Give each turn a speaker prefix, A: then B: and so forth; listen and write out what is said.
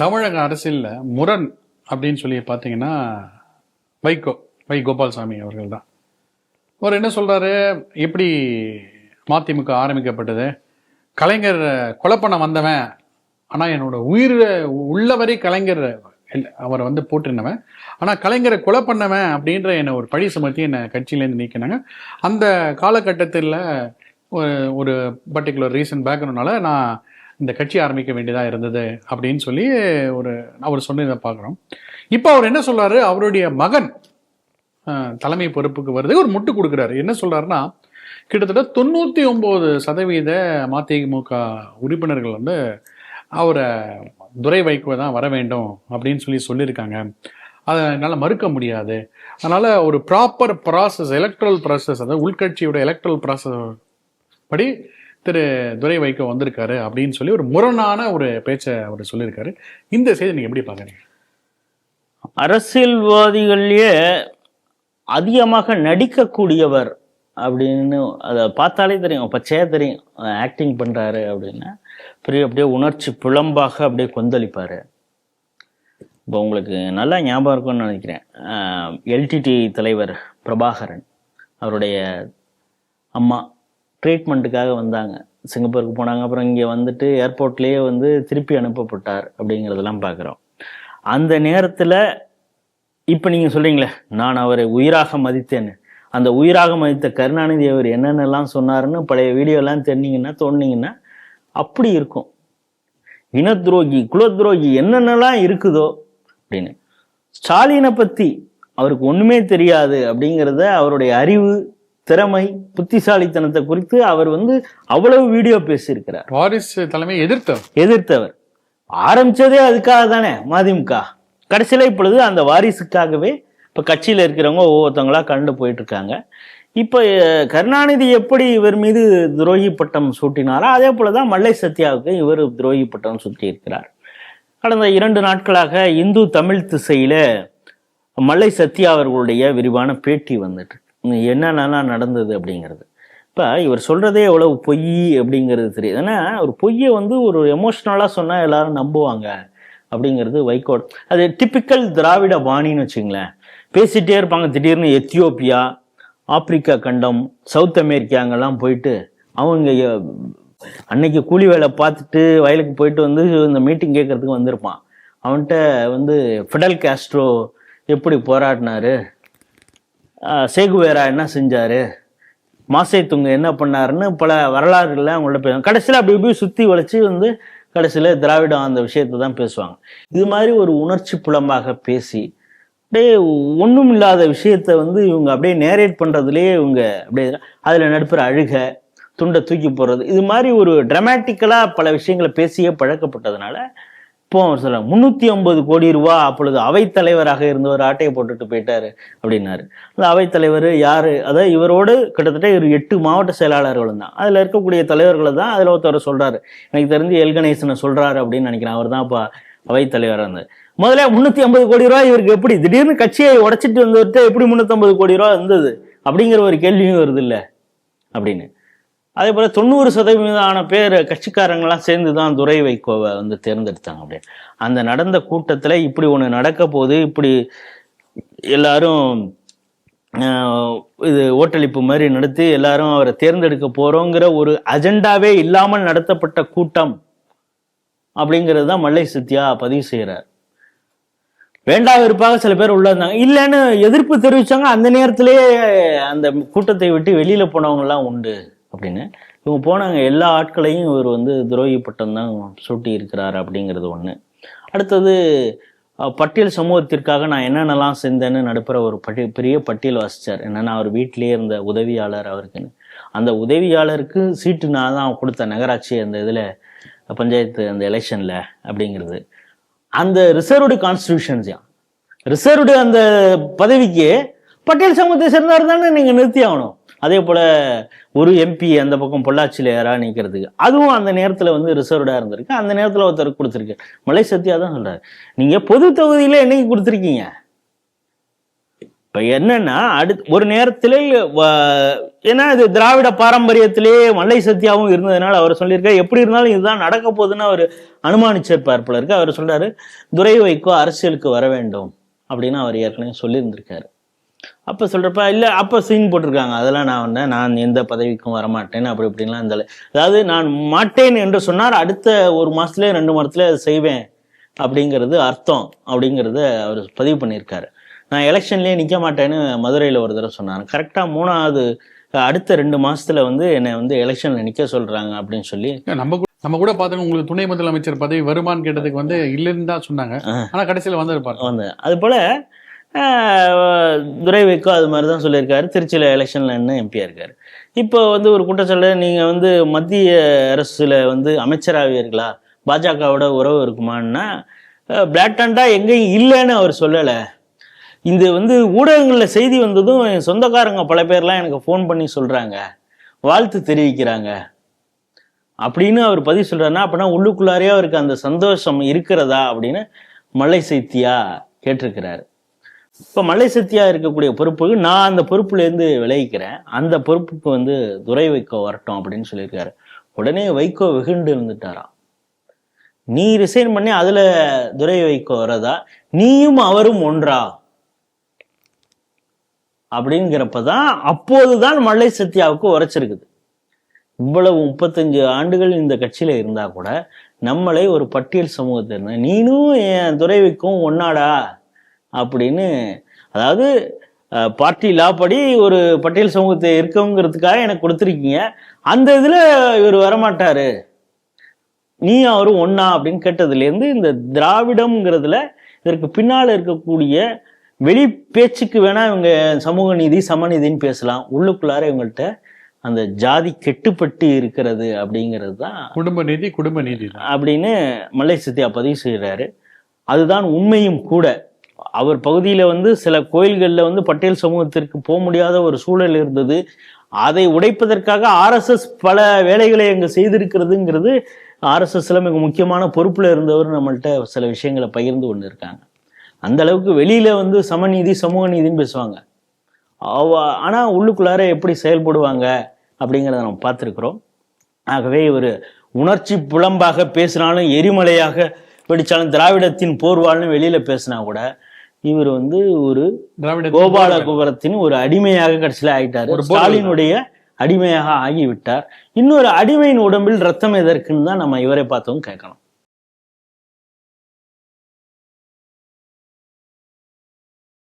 A: தமிழக அரசியலில் முரண் அப்படின்னு சொல்லி பார்த்தீங்கன்னா வைகோ வை கோபால்சாமி அவர்கள் தான் அவர் என்ன சொல்கிறாரு எப்படி மதிமுக ஆரம்பிக்கப்பட்டது? கலைஞர் கொலை பண்ண வந்தவன் ஆனால் என்னோட உயிர் உள்ளவரை கலைஞர் அவரை வந்து போட்டிருந்தவன் ஆனால் கலைஞரை கொலை பண்ணவன் அப்படின்ற என்னை ஒரு பழி சுமத்தி என்னை கட்சியிலேருந்து நீக்கினாங்க. அந்த காலகட்டத்தில் ஒரு ஒரு பர்டிகுலர் ரீசன் பேக்ரவுண்ட்னால நான் இந்த கட்சி ஆரம்பிக்க வேண்டியதாக இருந்தது அப்படின்னு சொல்லி ஒரு அவர் சொன்னதை பார்க்குறோம். இப்போ அவர் என்ன சொல்கிறார் அவருடைய மகன் தலைமை பொறுப்புக்கு வருது. ஒரு முட்டு கொடுக்குறாரு. என்ன சொல்கிறாருன்னா கிட்டத்தட்ட தொண்ணூற்றி ஒம்பது சதவீத மதிமுக உறுப்பினர்கள் வந்து அவரை துரை வைகோ தான் வர வேண்டும் அப்படின்னு சொல்லி சொல்லியிருக்காங்க. அதை என்னால் மறுக்க முடியாது. அதனால் ஒரு ப்ராப்பர் ப்ராசஸ் எலக்ட்ரல் ப்ராசஸ் அதாவது உள்கட்சியோட எலக்ட்ரல் ப்ராசஸ் படி திரு துரை வைகோ வந்திருக்காரு அப்படின்னு சொல்லி ஒரு முரணான ஒரு பேச்சை அவர் சொல்லியிருக்காரு. இந்த செய்தி நீங்கள் எப்படி பார்க்குறீங்க?
B: அரசியல்வாதிகள்லயே அதிகமாக நடிக்கக்கூடியவர் அப்படின்னு அதை பார்த்தாலே தெரியும். பச்சையா தெரியும். ஆக்டிங் பண்றாரு அப்படின்னா. பெரிய அப்படியே உணர்ச்சி புலம்பாக அப்படியே கொந்தளிப்பாரு. இப்போ உங்களுக்கு நல்லா ஞாபகம் இருக்கும்னு நினைக்கிறேன். எல்டிடி தலைவர் பிரபாகரன் அவருடைய அம்மா. ட்ரீட்மெண்ட்டுக்காக வந்தாங்க. சிங்கப்பூருக்கு போனாங்க. அப்புறம் இங்கே வந்துட்டு ஏர்போர்ட்லேயே வந்து திருப்பி அனுப்பப்பட்டார் அப்படிங்கிறதெல்லாம் பார்க்குறோம் அந்த நேரத்தில் இப்போ நீங்கள் சொல்கிறீங்களே நான் அவரை உயிராக மதித்தேன்னு. அந்த உயிராக மதித்த கருணாநிதி அவர் என்னென்னலாம் சொன்னாருன்னு பழைய வீடியோலாம் தெரிஞ்சிங்கன்னா தோணுனீங்கன்னா அப்படி இருக்கும். இன துரோகி குல துரோகி என்னென்னலாம் இருக்குதோ அப்படின்னு. ஸ்டாலினை பற்றி அவருக்கு ஒன்றுமே தெரியாது அப்படிங்கிறத அவருடைய அறிவு திறமை புத்திசாலித்தனத்தை குறித்து அவர் வந்து அவ்வளவு வீடியோ பேசியிருக்கிறார்.
A: வாரிஸ் தலைமையை எதிர்த்தவர்.
B: எதிர்த்தவர். ஆரம்பிச்சதே அதுக்காக தானே மதிமுக. கடைசியில இப்பொழுது அந்த வாரிசுக்காகவே இப்ப கட்சியில இருக்கிறவங்க ஒவ்வொருத்தவங்களா கண்டு போயிட்டு இருக்காங்க இப்ப கருணாநிதி எப்படி இவர் மீது துரோகி பட்டம் சூட்டினாரோ அதே போலதான் மல்லை சத்யாவுக்கு இவர் துரோகி பட்டம் சூட்டி இருக்கிறார் கடந்த இரண்டு நாட்களாக இந்து தமிழ் திசையில மல்லை சத்யா அவர்களுடைய விரிவான பேட்டி வந்துட்டு. என்னென்னலாம் நடந்தது அப்படிங்கிறது. இப்போ இவர் சொல்கிறதே எவ்வளவு பொய் அப்படிங்கிறது தெரியுது. ஏன்னா ஒரு பொய்யை வந்து ஒரு எமோஷ்னலாக சொன்னால் எல்லாரும் நம்புவாங்க அப்படிங்கிறது வைகோட் அது டிப்பிக்கல் திராவிட பாணின்னு வச்சுங்களேன். பேசிகிட்டே இருப்பாங்க திடீர்னு எத்தியோப்பியா ஆப்பிரிக்கா கண்டம் சவுத் அமெரிக்காங்கெல்லாம் போயிட்டு அவங்க அன்னைக்கு கூலி வேலை பார்த்துட்டு வயலுக்கு போயிட்டு வந்து இந்த மீட்டிங் கேட்கறதுக்கு வந்திருப்பான். அவன்கிட்ட வந்து ஃபிடல் காஸ்ட்ரோ எப்படி போராடினாரு? சேகுவேரா என்ன செஞ்சார்? மாசை துங்க என்ன பண்ணாருன்னு பல வரலாறுகளில் அவங்கள்ட்ட பேசுவாங்க. கடைசியில் அப்படி இப்படி சுற்றி வளைச்சி வந்து கடைசியில் திராவிடம் அந்த விஷயத்தை தான் பேசுவாங்க. இது மாதிரி ஒரு உணர்ச்சி புலமாக பேசி அப்படியே ஒன்றும் இல்லாத விஷயத்த வந்து இவங்க அப்படியே நேரேட் பண்ணுறதுலேயே இவங்க அப்படியே அதில் நடுப்புற அழுக துண்டை தூக்கி போடுறது இது மாதிரி ஒரு ட்ரமாட்டிக்கலாக பல விஷயங்களை பேசியே பழக்கப்பட்டதுனால இப்போ அவர் சொல்ல முந்நூற்றி ஐம்பது கோடி ரூபா அப்பொழுது அவைத்தலைவராக இருந்தவர் ஆட்டையை போட்டுட்டு போயிட்டாரு அப்படின்னாரு. அந்த அவைத்தலைவர் யாரு? அதாவது இவரோடு கிட்டத்தட்ட ஒரு எட்டு மாவட்ட செயலாளர்களும் தான். அதில் இருக்கக்கூடிய தலைவர்களை தான் அதில் ஒருத்தவர் சொல்றாரு. எனக்கு தெரிஞ்சு எல்கணேசனை சொல்கிறாரு சொல்றாரு அப்படின்னு நினைக்கிறேன். அவர் தான் இப்போ அவைத்தலைவராக இருந்தார். முதல்ல முந்நூற்றி ஐம்பது கோடி ரூபா இவருக்கு எப்படி? திடீர்னு கட்சியை உடைச்சிட்டு வந்தவர்கிட்ட எப்படி முந்நூற்றம்பது கோடி ரூபா இருந்தது அப்படிங்கிற ஒரு கேள்வியும் வருது இல்லை? அப்படின்னு. அதே போல் தொண்ணூறு சதவீதமான பேர் கட்சிக்காரங்களாம் சேர்ந்து தான் துரை வைகோவை வந்து தேர்ந்தெடுத்தாங்க அப்படியே. அந்த நடந்த கூட்டத்தில் இப்படி ஒன்று நடக்க போது இப்படி எல்லாரும் இது ஓட்டளிப்பு மாதிரி நடத்தி எல்லாரும் அவரை தேர்ந்தெடுக்க போகிறோங்கிற ஒரு அஜெண்டாவே இல்லாமல் நடத்தப்பட்ட கூட்டம் அப்படிங்கிறது தான் மல்லை சித்தியா பதிவு செய்கிறார் வேண்டா வெறுப்பாக சில பேர் உள்ள இருந்தாங்க. இல்லைன்னு எதிர்ப்பு தெரிவித்தாங்க அந்த நேரத்திலேயே அந்த கூட்டத்தை விட்டு வெளியில் போனவங்க உண்டு. அப்படின்னு. இவங்க போனாங்க எல்லா ஆட்களையும் இவர் வந்து துரோகி பட்டம் தான் சூட்டி இருக்கிறார் அப்படிங்கிறது ஒன்று அடுத்தது பட்டியல் சமூகத்திற்காக நான் என்னென்னலாம் செஞ்சேன்னு நடுப்புற ஒரு பட்டி பெரிய பட்டியல் வாசித்தார் என்னென்னா அவர் வீட்டிலேயே இருந்த உதவியாளர் அவருக்குன்னு. அந்த உதவியாளருக்கு சீட்டு நான் தான் கொடுத்த நகராட்சி அந்த இதில் பஞ்சாயத்து அந்த எலெக்ஷனில் அப்படிங்கிறது. அந்த ரிசர்வ்டு கான்ஸ்டியூஷன்ஸியா ரிசர்வ்டு அந்த பதவிக்கு பட்டியல் சமூகத்தை சேர்ந்தவர் தானே நீங்கள் நிறுத்தி ஆகணும் அதே போல் ஒரு எம்பி அந்த பக்கம் பொள்ளாச்சியில் யாராக நிற்கிறதுக்கு அதுவும் அந்த நேரத்தில் வந்து ரிசர்வ்டாக இருந்திருக்கு. அந்த நேரத்தில் ஒருத்தர் கொடுத்துருக்கு. மலை சத்யா தான் சொல்கிறார் நீங்கள் பொது தொகுதியில் என்னைக்கு கொடுத்துருக்கீங்க? இப்போ என்னன்னா அடுத் ஒரு நேரத்தில் ஏன்னா இது திராவிட பாரம்பரியத்திலே மல்லை சத்யாவும் இருந்ததுனால அவர் சொல்லியிருக்காரு. எப்படி இருந்தாலும் இதுதான் நடக்க போகுதுன்னு அவர் அனுமானிச்சிருப்பார் போல இருக்கு. அவர் சொல்றாரு துரை வைக்கோ அரசியலுக்கு வர வேண்டும் அப்படின்னு அவர் ஏற்கனவே சொல்லியிருந்திருக்காரு. அப்ப சொல்றப்ப இல்ல அப்ப சீன் போட்டிருக்காங்க. அதெல்லாம் நான் வந்து நான் எந்த பதவிக்கும் வரமாட்டேன் அப்படி இப்படின்லாம் இந்த அதாவது நான் மாட்டேன் என்று சொன்னார் அடுத்த ஒரு மாசத்துலயே ரெண்டு மாதத்துல அதை செய்வேன் அப்படிங்கிறது அர்த்தம் அப்படிங்கிறத அவர் பதிவு பண்ணியிருக்காரு. நான் எலெக்ஷன்லயே நிக்க மாட்டேன்னு மதுரையில ஒரு தடவை சொன்னார் கரெக்டா மூணாவது அடுத்த ரெண்டு மாசத்துல வந்து என்னை வந்து எலெக்ஷன்ல நிக்க சொல்றாங்க அப்படின்னு சொல்லி.
A: நம்ம கூட நம்ம கூட பார்த்தோம் உங்களுக்கு துணை முதலமைச்சர் பதவி வருமான்னு கேட்டதுக்கு வந்து இல்லைன்னு தான் சொன்னாங்க. ஆனா கடைசியில வந்திருப்பாரு
B: வந்து அது போல துரை வைக்கோ அது மாதிரி தான் சொல்லியிருக்காரு. திருச்சியில் எலெக்ஷனில் என்ன எம்பியாக இருக்கார். இப்போ வந்து ஒரு குற்றச்சாட்டு நீங்கள் வந்து மத்திய அரசில் வந்து அமைச்சராவீர்களா? பாஜகவோட உறவு இருக்குமான்னா பிளாட்டண்டாக எங்கேயும் இல்லைன்னு அவர் சொல்லலை. இது வந்து ஊடகங்களில் செய்தி வந்ததும் என் சொந்தக்காரங்க பல பேர்லாம் எனக்கு ஃபோன் பண்ணி சொல்கிறாங்க வாழ்த்து தெரிவிக்கிறாங்க. அப்படின்னு அவர் பதிவு சொல்கிறாருன்னா அப்படின்னா உள்ளுக்குள்ளாரே அவருக்கு அந்த சந்தோஷம் இருக்கிறதா அப்படின்னு மலை சைத்தியா கேட்டிருக்கிறாரு. இப்போ மலை சத்தியா இருக்கக்கூடிய பொறுப்புக்கு நான் அந்த பொறுப்புல இருந்து விலகிக்கிறேன் அந்த பொறுப்புக்கு வந்து துறை வைக்கோ வரட்டும் அப்படின்னு சொல்லியிருக்காரு. உடனே வைகோ வெகுண்டு இருந்துட்டாராம் நீ ரிசைன் பண்ணி அதுல துறை வைக்கோ வரதா நீயும் அவரும் ஒன்றா? அப்படிங்கிறப்பதான் அப்போதுதான் மல்லை சத்யாவுக்கு உரைச்சிருக்குது. இவ்வளவு முப்பத்தஞ்சு ஆண்டுகள் இந்த கட்சியில இருந்தா கூட நம்மளை ஒரு பட்டியல் சமூகத்தினர் நீனும் என் துறைவிக்கும் ஒன்னாடா? அப்படின்னு அதாவது பார்ட்டி லா படி ஒரு பட்டியல் சமூகத்தை இருக்கவங்கிறதுக்காக எனக்கு கொடுத்துருக்கீங்க. அந்த இதுல இவர் வரமாட்டாரு. நீ அவரும் ஒண்ணா அப்படின்னு கேட்டதுலேருந்து இந்த திராவிடம்ங்கிறதுல இதற்கு பின்னால் இருக்கக்கூடிய வெளி பேச்சுக்கு வேணா இவங்க சமூக நீதி சமநீதின்னு பேசலாம். உள்ளுக்குள்ளார இவங்கள்ட்ட அந்த ஜாதி கெட்டுப்பட்டு இருக்கிறது அப்படிங்கிறது தான்
A: குடும்ப நீதி குடும்ப நீதி
B: அப்படின்னு மல்லை சத்யா பதிவு செய்கிறாரு அதுதான் உண்மையும் கூட. அவர் பகுதியில் வந்து சில கோயில்களில் வந்து பட்டேல் சமூகத்திற்கு போக முடியாத ஒரு சூழல் இருந்தது. அதை உடைப்பதற்காக ஆர்எஸ்எஸ் பல வேலைகளை அங்கே செய்திருக்கிறதுங்கிறது ஆர்எஸ்எஸ்ல மிக முக்கியமான பொறுப்பில் இருந்தவர் நம்மள்ட்ட சில விஷயங்களை பகிர்ந்து கொண்டு இருக்காங்க அந்த அளவுக்கு வெளியில வந்து சமநீதி சமூக நீதின்னு பேசுவாங்க. அவ ஆனால் உள்ளுக்குள்ளார எப்படி செயல்படுவாங்க அப்படிங்கிறத நம்ம பார்த்துருக்குறோம். ஆகவே இவர் உணர்ச்சி புலம்பாக பேசினாலும் எரிமலையாக வெடிச்சாலும் திராவிடத்தின் போர்வாள்னு வெளியில் பேசினா கூட இவர் வந்து ஒரு
A: திராவிட
B: கோபால குபரத்தின் ஒரு அடிமையாக கடைசியில ஆயிட்டாரு. ஸ்டாலினுடைய அடிமையாக ஆகிவிட்டார். இன்னொரு அடிமையின் உடம்பில் ரத்தம் எதற்குன்னு தான் நம்ம இவரை பார்த்தவங்க கேட்கணும்.